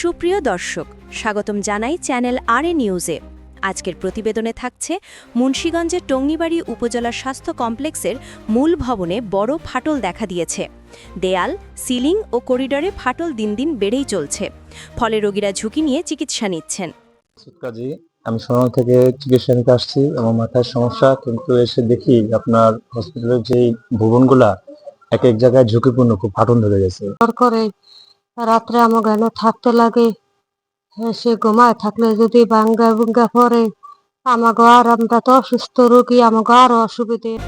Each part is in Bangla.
সুপ্রিয় দর্শক স্বাগতম জানাই চ্যানেল আর এ নিউজে। আজকের প্রতিবেদনে থাকছে মুন্সীগঞ্জের টঙ্গিবাড়ি উপজেলা স্বাস্থ্য কমপ্লেক্সের মূল ভবনে বড় ফাটল দেখা দিয়েছে। দেয়াল সিলিং ও করিডরে ফাটল দিন দিন বেড়েই চলছে। ফলে রোগীরা ঝুঁকি নিয়ে চিকিৎসা নিচ্ছেন। কাজী আমি সোনাল থেকে চিকিৎসা নিতে আসছি আমার মাথায় সমস্যা কিন্তু এসে দেখি আপনার হসপিটালের যে ভবনগুলা এক এক জায়গায় ঝুঁকিপূর্ণ খুব ফাটন ধরে গেছে। করে রাত্রে আমাকে এনে থাকতে লাগে? হ্যাঁ, সে ঘুমায় থাকলে যদি বাঙ্গা বুঙ্গা পরে আমাকে আর আমরা তো অসুস্থ রোগী আমাকে আরও অসুবিধে।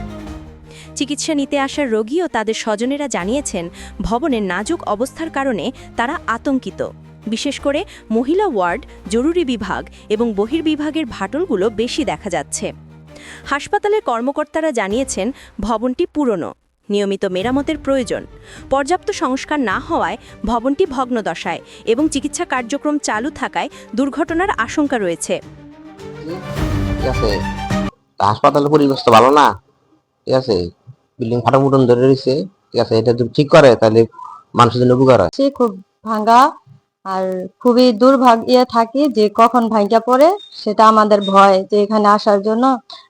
চিকিৎসা নিতে আসার রোগী ও তাদের স্বজনেরা জানিয়েছেন ভবনের নাজুক অবস্থার কারণে তারা আতঙ্কিত। বিশেষ করে মহিলা ওয়ার্ড জরুরি বিভাগ এবং বহির্বিভাগের ভাটলগুলো বেশি দেখা যাচ্ছে। হাসপাতালের কর্মকর্তারা জানিয়েছেন ভবনটি পুরনো। নিয়মিত মেরামতের প্রয়োজন। পর্যাপ্ত সংস্কার না হওয়ায় ভবনটি ভগ্নদশায় এবং চিকিৎসা কার্যক্রম চালু থাকায় দুর্ঘটনার আশঙ্কা রয়েছে। ঠিক আছে। হাসপাতালের পরিবেশ তো ভালো না। ঠিক আছে বিল্ডিং ফাটা ফুটন ধরে রয়েছে। ঠিক আছে এটা যদি ঠিক করে তাহলে মানুষের জন্য উপকার হয়। খুব ভাঙ্গা আর খুবই দুর্ভাগ ইয়ে থাকি যে কখন ভাঙ্গা পড়ে সেটা আমাদের ভয় যে এখানে আসার জন্য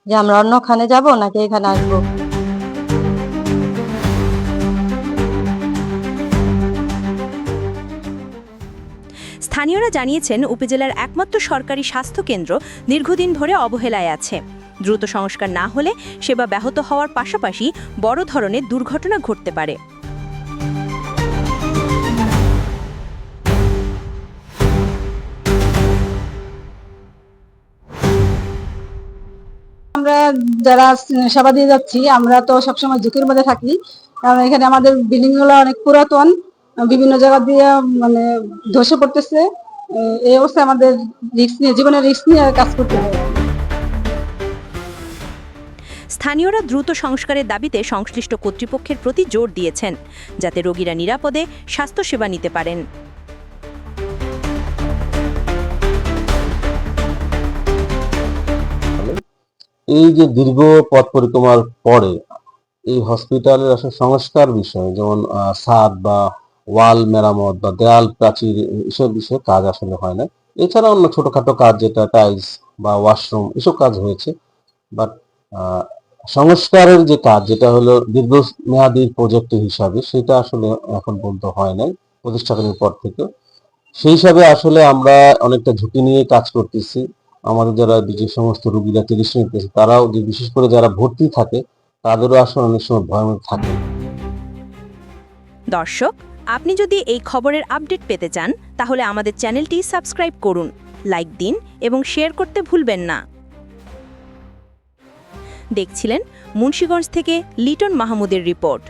যে আমরা অন্যখানে যাব নাকি এখানে আসব। স্থানীয়রা জানিয়েছেন উপজেলার একমাত্র সরকারি স্বাস্থ্যকেন্দ্র দীর্ঘদিন ধরে অবহেলায় আছে। দ্রুত সংস্কার না হলে সেবা ব্যাহত হওয়ার পাশাপাশি বড় ধরনের দুর্ঘটনা ঘটতে পারে। আমরা যারা সেবা দিয়ে যাচ্ছি, আমরা তো সবসময় ঝুঁকির মধ্যে থাকি। কারণ এখানে আমাদের বিল্ডিংগুলো অনেক পুরাতন। বিভিন্ন জায়গা দিয়ে মানে ধসে পড়তেছে। এই অবস্থায় আমাদের রিস্ক নিয়ে জীবনের রিস্ক নিয়ে কাজ করতে হয় স্থানীয়রা দ্রুত সংস্কারের দাবিতে সংশ্লিষ্ট কর্তৃপক্ষের প্রতি জোর দিয়েছেন যাতে রোগীরা নিরাপদে স্বাস্থ্যসেবা নিতে পারেন। এই যে দীর্ঘ পথ পরিক্রমার পরে এই হসপিটালের আসলে সংস্কার বিষয় যেমন ছাদ বা ওয়াল মেরামত বা দেয়াল প্রাচীর এসব বিষয়ে কাজ আসলে হয় না। এছাড়া অন্য ছোটখাটো কাজ যেটা টাইলস বা ওয়াশরুম, এসব কাজ হয়েছে। বাট সংস্কারের যে কাজ, যেটা হলো দীর্ঘ মেয়াদী প্রজেক্ট হিসাবে, সেটা আসলে এখন পর্যন্ত হয় নাই প্রতিষ্ঠাকালীন পর থেকে। সেই হিসাবে আসলে আমরা অনেকটা ঝুঁকি নিয়ে কাজ করতেছি। আমাদের যারা যে সমস্ত রুগীরা চিকিৎসা নিতেছে তারাও যে বিশেষ করে যারা ভর্তি থাকে, তাদেরও আসলে অনেক সময় ভয় থাকে। দর্শক আপনি যদি এই খবরের আপডেট পেতে চান, তাহলে আমাদের চ্যানেলটি সাবস্ক্রাইব করুন, লাইক দিন এবং শেয়ার করতে ভুলবেন না। দেখছিলেন মুন্সীগঞ্জ থেকে লিটন মাহমুদের রিপোর্ট।